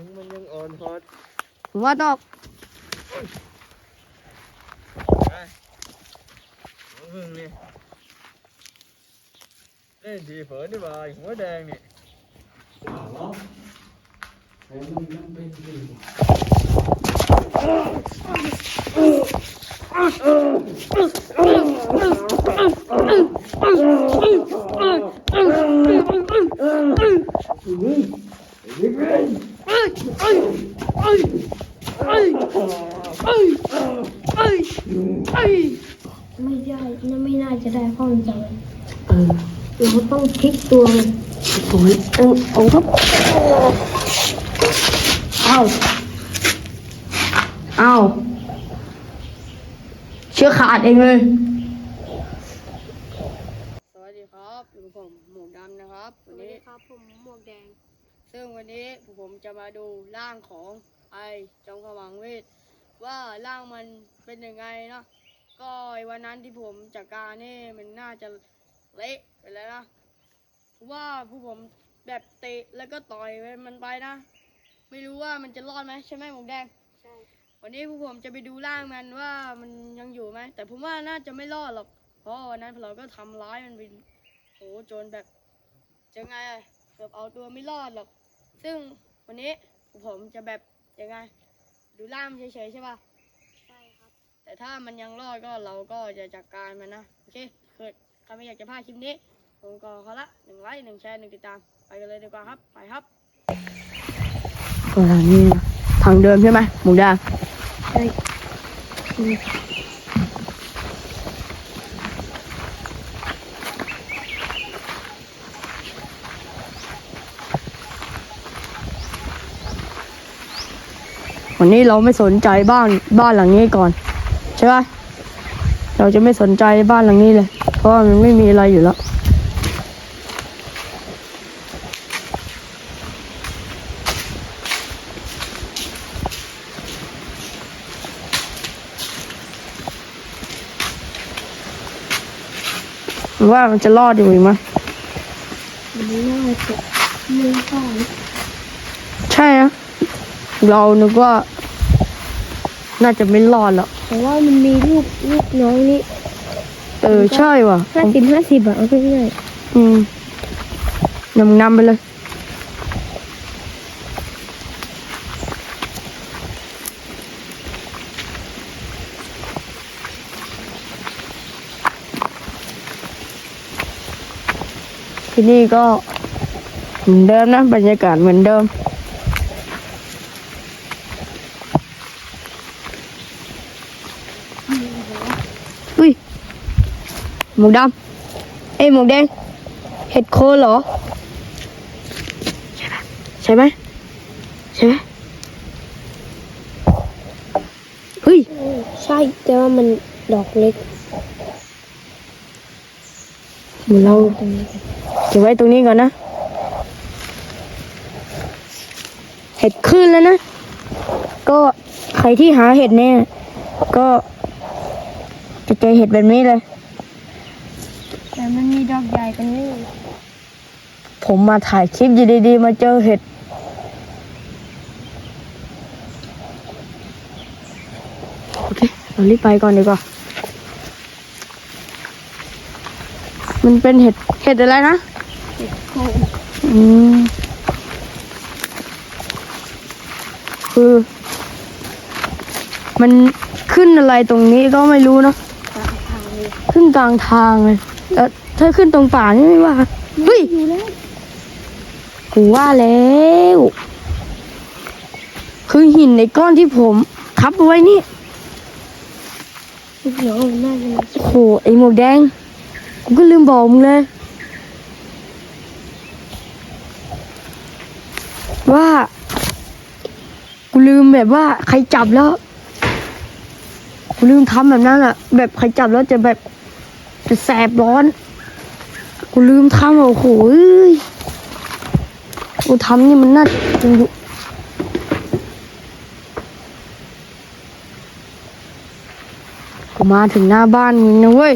มึงมันยังอ่อนฮอตผมว่าต้องไปมึงเนี่ยเล่นทีเผลอดีกว่าไอ้หัวแดงเนี่ย ไม่ได้ไม่น่าจะได้ห้องจังเออเราต้องพลิกตัวมันโอ้ยเอาเอาครับเอาเอาเชือกขาดเองเลย สวัสดีครับผมหมูดำนะครับ วันนี้ครับผมหมวกแดง ซึ่งวันนี้ผมจะมาดูร่างของไอจงขมังเวท ว่าร่างมันเป็นยังไงเนาะก็ไอ้วันนั้นที่ผมจัดการนี่มันน่าจะเละไปแล้วนะเพราะว่าผู้ผมแบบเตะแล้วก็ต่อยมันไปนะ ไม่รู้ว่ามันจะรอดไหมใช่ไหมหมูแดงใช่วันนี้ผู้ผมจะไปดูร่างมันว่ามันยังอยู่ไหมแต่ผมว่าน่าจะไม่รอดหรอก เพราะวันนั้นเราก็ทำร้ายมันเป็นโหจนแบบจะไงอะเกือบเอาตัวไม่รอดหรอก ซึ่งวันนี้ผมจะแบบยังไงดูร่างมันเฉยๆใช่ป่ะใช่ครับ แต่ถ้ามันยังรอดก็เราก็จะจัดการมันนะโอเคเกิดใครไม่อยากจะพลาดคลิปนี้ผมก็ขอละหนึ่งไลค์หนึ่งแชร์หนึ่งติดตามไปกันเลยดีกว่าครับไปครับก็นี่ทางเดิมใช่ไหมหมูแดงใช่ วันนี้เราไม่สนใจบ้านบ้านหลังนี้ก่อนใช่ปะเราจะไม่สนใจบ้านหลังนี้เลย เพราะว่ามันไม่มีอะไรอยู่แล้วว่ามันจะรอดอยู่อีกไหมมันน่าจะไม่ได้ใช่นะเรานึกว่า น่าจะไม่รอดแล้วแต่ว่ามันมีลูกลูกน้องนี่เออใช่ว่ะห้าสิบห้าสิบอะเอาง่ายอืมนำนำไปเลย ที่นี่ก็เหมือนเดิมนะบรรยากาศเหมือนเดิม หมูดำเอ้ยหมูแดง เห็ดโคนเหรอ ใช่ไหมใช่ไหมเฮ้ยๆใช่แต่ว่ามันดอกเล็กเหมือนเราตรงนี้กันเก็บไว้ตรงนี้ก่อนนะ เห็ดขึ้นแล้วนะ ก็ใครที่หาเห็ดเนี่ย ก็จะเจอเห็ดแบบนี้เลยแต่มันมี ดอกใหญ่กันนี่ผมมาถ่ายคลิปอยู่ดีๆ มาเจอเห็ด โอเค เรารีบไปก่อนดีกว่า มันเป็นเห็ด เห็ดอะไรนะอืม คือ มันขึ้นอะไรตรงนี้ก็ไม่รู้เนาะตามทางเลยขึ้นกลางทางเลยแล้ว ถ้าขึ้นตรงป่านี่ไม่ว่าเฮ้ยอยู่แล้วกูว่าแล้ว คือหินในก้อนที่ผมทับเอาไว้นี่ลูกน้องมันน่าจะมาโอ้โหไอหมวกแดง กูก็ลืมบอกมึงเลย ว่า กูลืมแบบว่าใครจับแล้ว กูลืมทำแบบนั้นอะแบบใครจับแล้วจะแบบจะแสบร้อน กูลืมทำโอ้โหกูทำนี่มันน่าจะอยู่กูมาถึงหน้าบ้านนี่นะเว้ย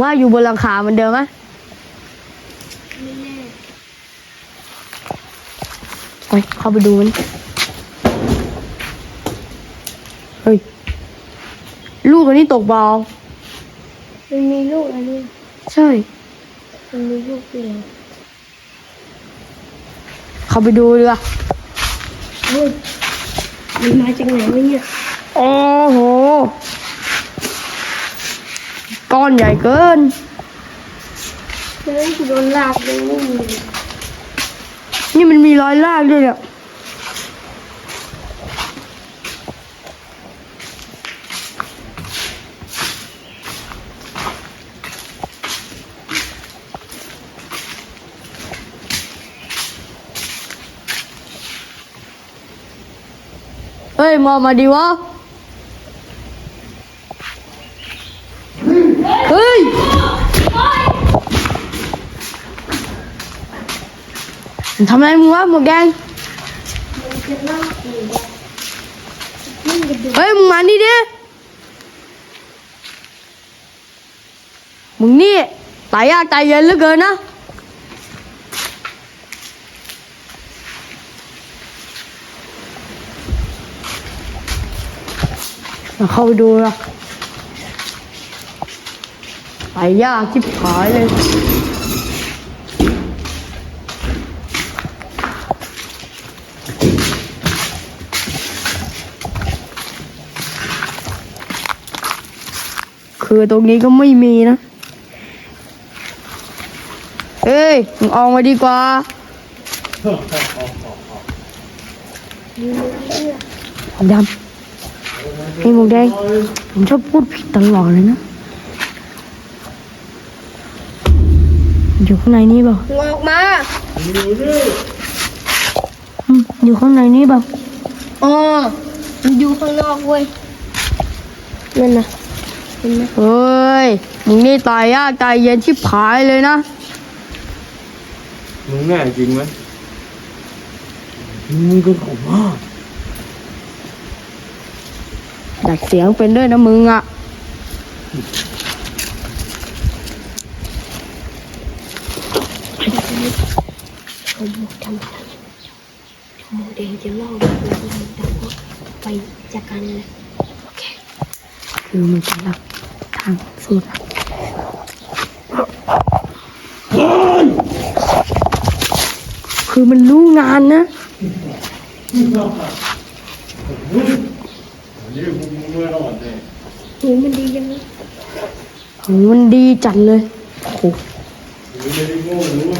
ว่าอยู่บนหลังคาเหมือนเดิมไหมไปเข้าไปดูมัน ลูกอันนี้ตกเบามันมีลูกอันนี้ใช่ มันมีลูกด้วยเหรอเข้าไปดูดีกว่าเฮ้ยมันมาจากไหนวะเนี่ยโอ้โหก้อนใหญ่เกินแล้วโดนลากเลยนี่นี่มันมีรอยลากด้วยเนี่ย เฮ้ยมองมาดีวะเฮ้ยทำอะไรมึงวะหมวกแดง มันจะลากอยู่วะนี่กระดูก เฮ้ย มึงมานี่ดิ มึงนี่ตายยากตายเย็นเหลือเกินนะ มา เข้าไปดูละตายยากชิบหายเลย คือตรงนี้ก็ไม่มีนะ เอ้ยมึงออกมาดีกว่ามีเนื้อเชื่อผมดำ ไอ้หมวกแดงผมชอบพูดผิดตลอดเลยนะ อยู่ข้างในนี้เปล่ามึงออกมา อืมอยู่ข้างในนี้เปล่าอ๋อมันอยู่ข้างนอกเว้ยนั่นนะเห็นไหมเฮ้ยมึงนี่ตายยากตายเย็นชิบหายเลยนะ มึงแน่จริงไหมมึงก็ขมาก ดัดเสียงเป็นด้วยนะมึงอะเขาบอกทำอะไรชมเดงจะเล่าเรื่องอะไรแต่ว่าไปจากกันเลยโอเคคือมันจะรับทางสุดคือมันรู้งานนะ นี่พวกมึงไม่รอดแน่หูมันดียังไงโหมันดีจัดเลยโอ้โหมึงไม่ได้โง่หรือว่า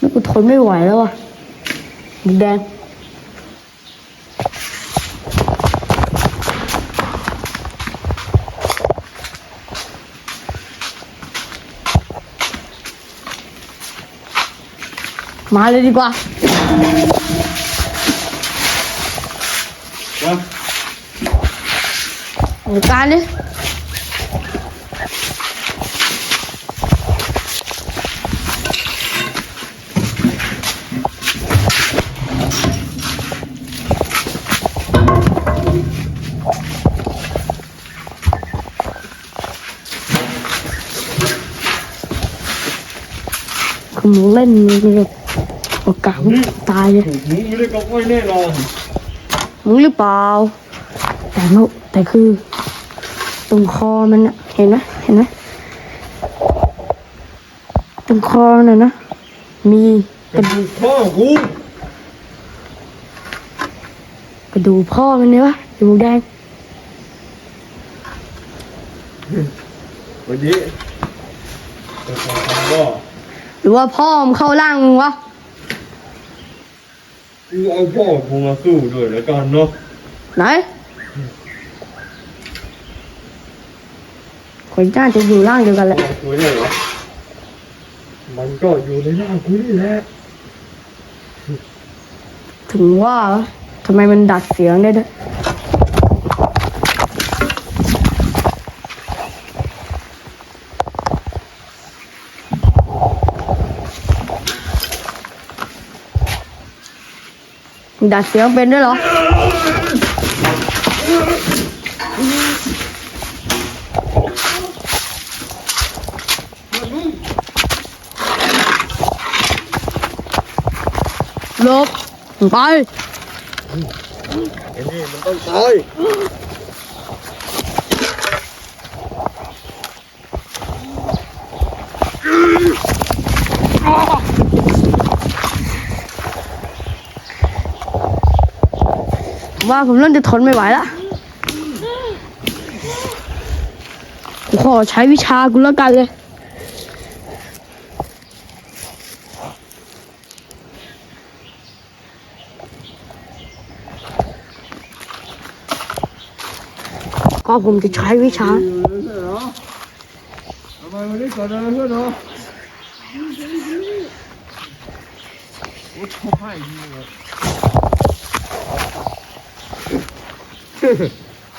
นี่กูทนไม่ไหวแล้วอะหมึกแดงมาเลยดีกว่า วะ จัดการดิคือมึงเล่นมึงแบบโอกาส ตายเลยมึงไม่ได้ก็ไม่แน่นอนมึงหรือเปล่าแต่เมื่อแต่คือตรงคอมันอะเห็นไหมเห็นไหมตรงคอน่ะนะมีกกระระดูกพ่อกูกระดูกพ่อมันเนี่ยวะอยู่แดงวันนี้จะขอคำว่าหรือว่าพ่อมันเข้าร่างมึงวะกูเอาพ่อกูมาสู้ด้วยแล้วกันเนาะไหน คนจ้าจะอยู่ร่างเดียวกันแหละพ่อกูเนี่ยเหรอ มันก็อยู่ในร่างกูนี่แหละ ถึงว่าทำไมมันดัดเสียงได้ด้วยมึงดัดเสียงเป็นด้วยเหรอ ลบไปไอ้นี่มันต้องตายว่าผมเริ่มจะทนไม่ไหวละผมขอใช้วิชากูแล้วกันเลย ก็ผมจะใช้วิชาทำไมวันนี้เกิดอะไรขึ้นเนาะโอ้เขาให้ดีเลย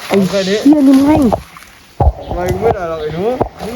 ไอ้แค่นี้เหี้ยนี่แม่งทำไมกูไม่ได้หรอกไอ้หนูมึง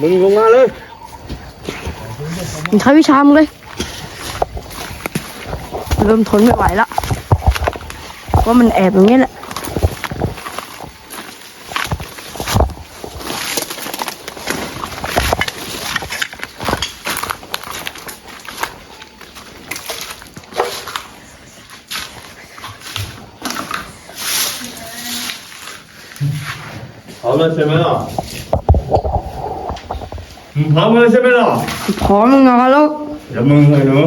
มึงแน่จริงใช่ไหมอ่ากูกูเลยหึเอามาเลยดีกว่าอ่าหลบได้ใช้วิชามึงเลยไอ้หมวกแดงมึงลงมาเลยมึงใช้วิชามึงเลย เริ่มทนไม่ไหวละว่ามันแอบอย่างนี้แหละพร้อมแล้วใช่ไห มล่ะมึงพร้อมแล้วใช่ไหมล่ะพร้อมมึงนอนแล้วเดี๋ยวมึงเลยหนู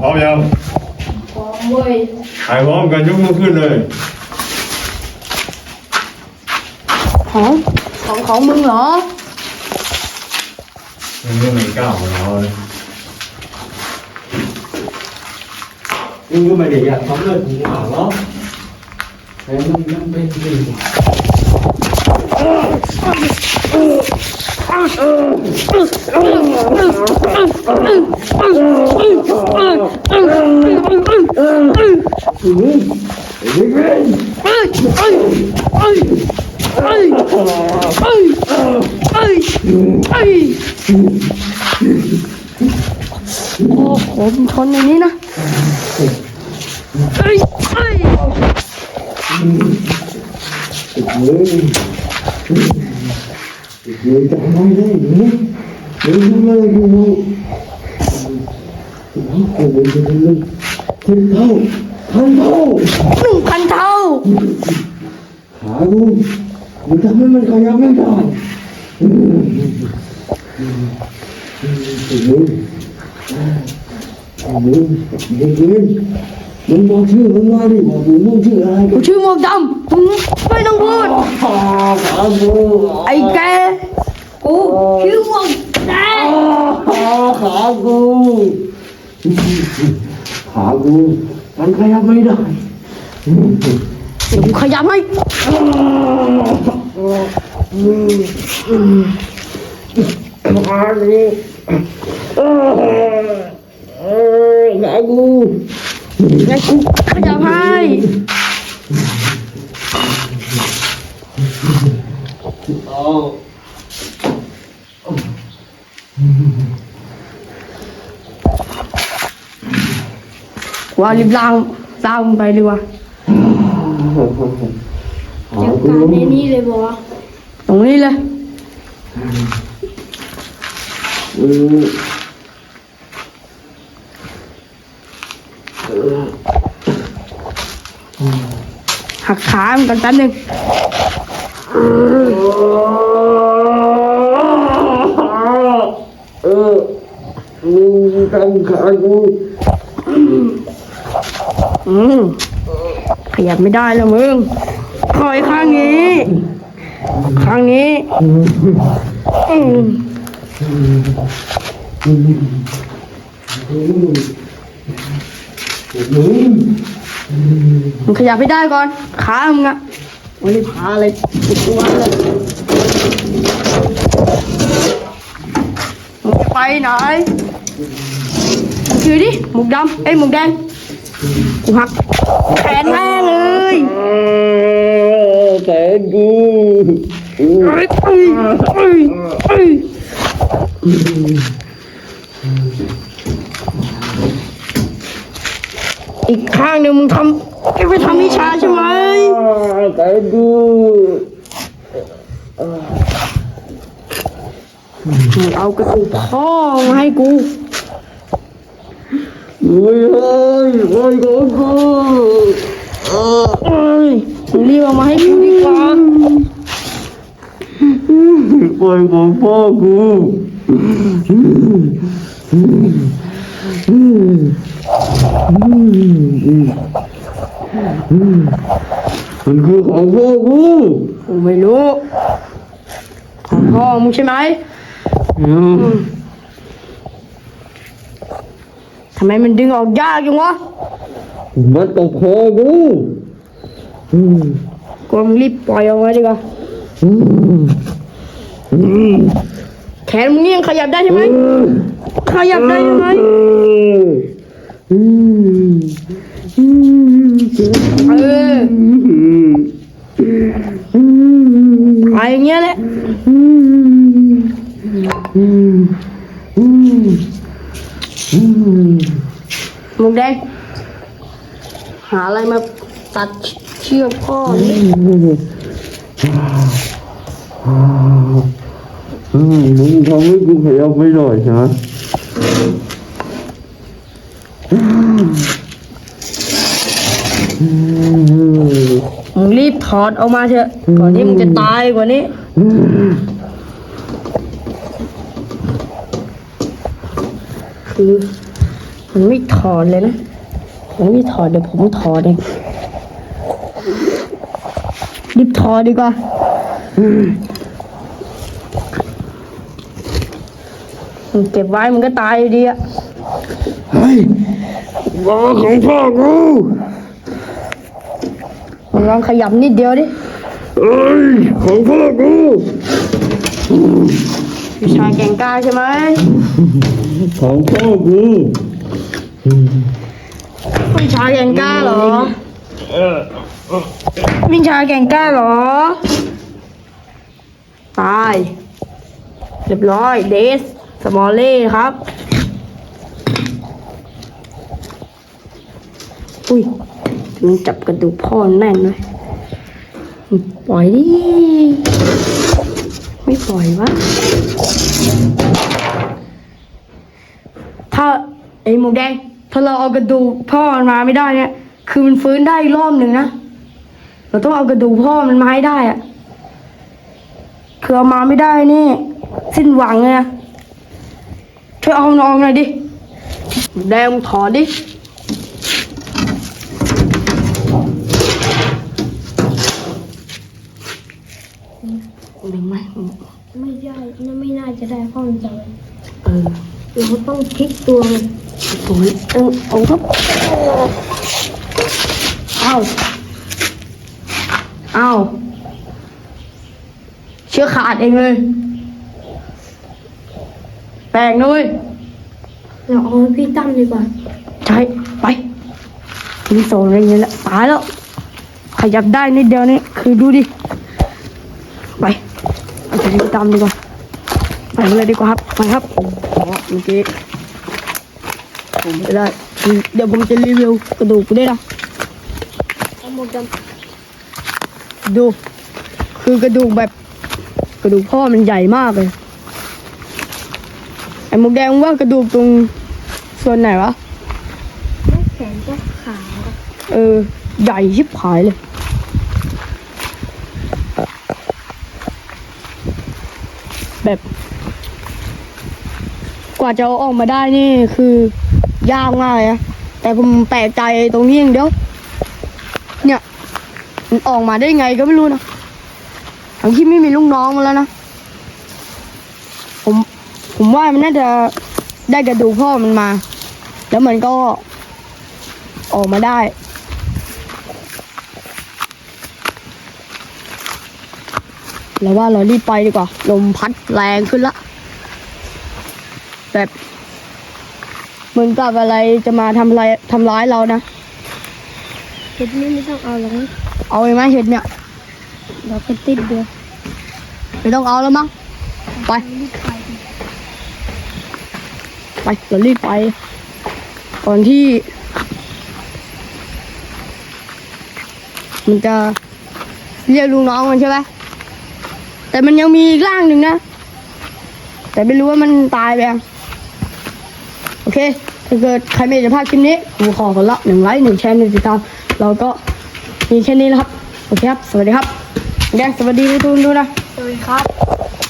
พร้อมยังพร้อมเว้ยใครพร้อมกันยกมือขึ้นเลยของของของมึงเหรอมึงก็ไม่กล้าของเราเลยมึงก็ไม่ได้อยากทำเรื่องของเราหรอกแต่มึงยังเป็นจริง โอ้โหมึงทนอย่างนี้นะเอ้ยเอ้ย มึงจะทำอะไรได้หนูมึงทำอะไรอยู่มึงมึงจะทำอะไรทิศเท่าทันเท่าหนึ่งพันเท่าขากูมึงทำให้มันขยับไม่ได้มึงมึงมึงมึงบอกชื่อมึงมากูไอหมวกดำมึงไม่ต้องพูดขากูไอ้แก กูชื่อหมวกแดงขากูขากูมันขยับไม่ได้เดี๋ยวกูขยับให้ขากูขากูงั้นกูขยับให้ เอา ว่ารีบล้างล้างมึงไปดีกว่าจัดการในนี้เลยบอกว่าตรงนี้เลยหักขามันกันแป๊บนึง เออมึงกันขากูอืมขยับไม่ได้แล้วมึงคอยข้างนี้ ข้างนี้อืมมึงขยับไม่ได้ก่อนขามึงอะ วันนี้พาอะไรติดตัวเลยมึงจะไปไหนคือดิหมุกดำเอ้ยหมุกแดงกูหักแขนแม่เลยแต่กูเอ้ยเอ้ยเอ้ยเอ้ยอีกข้างหนึ่งมึงทำ แกไปทำวิชาใช่ไหมแต่กูเอากระตุกพ่อมาให้กูเฮ้ยเฮ้ยเฮ้ยของกูเอ้ยรีบเอามาให้กูดีกว่าปล่อยของพ่อกูอืมั นคือของพ่อกูกูไม่รู้ของพ่อมึงใช่ไหมอืมทำไมมันดึงออกยากจังวะมันตกพ่อกูอืมกูว่ามึงรีบปล่อยเอาไว้ดีกว่าอืมอืมแขนมึงนี่ยังขยับได้ใช่ไหมขยับได้ใช่ไหม อืมอืมเอออืมไปอย่างเงี้ยแหละอืมอืมอืมอืมหมุกแดงหาอะไรมาตัดเชือกพ่อนี่อืมมึงทำให้กูขยับไม่ได้ใช่ไห มึงรีบถอดออกมาเถอะก่อนที่มึงจะตายกว่านี้ คือมันไม่ถอดเลยนะมันไม่ถอดเดี๋ยวผมถอดเองรีบถอดดีกว่ามึงเก็บไว้มึงก็ตายอยู่ดีอะเฮ้ยบอกว่าของพ่อกู มึงลองขยับนิดเดียวดิเอ้ยของพ่อกูวิชายแก่งกล้าใช่ไหมของพ่อกูวิชายแก่งกล้าเหรอวิชายแก่งกล้าเหรอ ตาย เรียบร้อยเดสสมอลเล่ครับ อุ้ย มันจับกระดูกพ่อแน่นเลยปล่อยดิ ไม่ปล่อยวะ ถ้าไอ้หมูแดง ถ้าเราเอากระดูกพ่อมันมาไม่ได้เนี่ย คือมันฟื้นได้อีกรอบหนึ่งนะ เราต้องเอากระดูกพ่อมันมาให้ได้อะคือเอามาไม่ได้นี่ สิ้นหวังเลยนะช่วยเอานออกหน่อยดิ แดงมึงถอนดิ เล็งไหม ไม่ได้นั่น ไม่น่าจะได้เพราะมันจะเออเราต้องพลิกตัวมันโอ้ยเออเอาครับเอาเอาเชือกขาดเองเลย แปลกนุ้ยเราเอาให้พี่ตั้มดีกว่าใช่ไปมีโซนอะไรอย่างเงี้ยแหละตายแล้ว ขยับได้นิดเดียวนี่คือดูดิ ไปเอาไปตามดีกว่า ไปเลยดีกว่าครับไปครับเพราะว่าเมื่อกี้ผมไม่ได้ เดี๋ยวผมจะรีวิวกระดูกกูด้วยนะเอาหมดดดูคือกระดูกแบบกระดูกพ่อมันใหญ่มากเลยไอ้หมวกแดงว่ากระดูกตรงส่วนไหนวะำแล้วแขนก็ขาเออ ใหญ่ชิบหายเลยแบบ กว่าจะเอาออกมาได้นี่คือยากมากเลยนะแต่ผมแปลกใจตรงนี้อย่างเดียว เนี่ยมันออกมาได้ไงก็ไม่รู้นะทั้งที่ไม่มีลูกน้องมาแล้วนะ ผม ผมว่ามันน่าจะได้กระดูกพ่อมันมา แล้วมันก็ออกมาได้เราว่าเรารีบไปดีกว่า ลมพัดแรงขึ้นละ แบบเหมือนกับอะไรจะมาทำอะไรทำร้ายเรานะเห็ดนี่ไม่ต้องเอาหรอกนะเอาไอ้ไหมเห็ดเนี่ยเราก็ติดเดียวไม่ต้องเอาแล้วมั้งไป รีบไปดิไปเรารีบไป ก่อนที่ มันจะเรียกลุงน้องมันใช่ไหมแต่มันยังมีอีกร่างหนึ่งนะ แต่ไม่รู้ว่ามันตายไปยังโอ เคถ้าเกิดใครไม่อยากจะพลาดคลิปนี้ผมขอคนละหนึ่งไลค์หนึ่งแชร์หนึ่งติดตามเราก็มีแค่นี้แล้วครับ โอเคครับ สวัสดีครับแดงสวัสดีทุกคนด้วยนะ สวัสดีครับ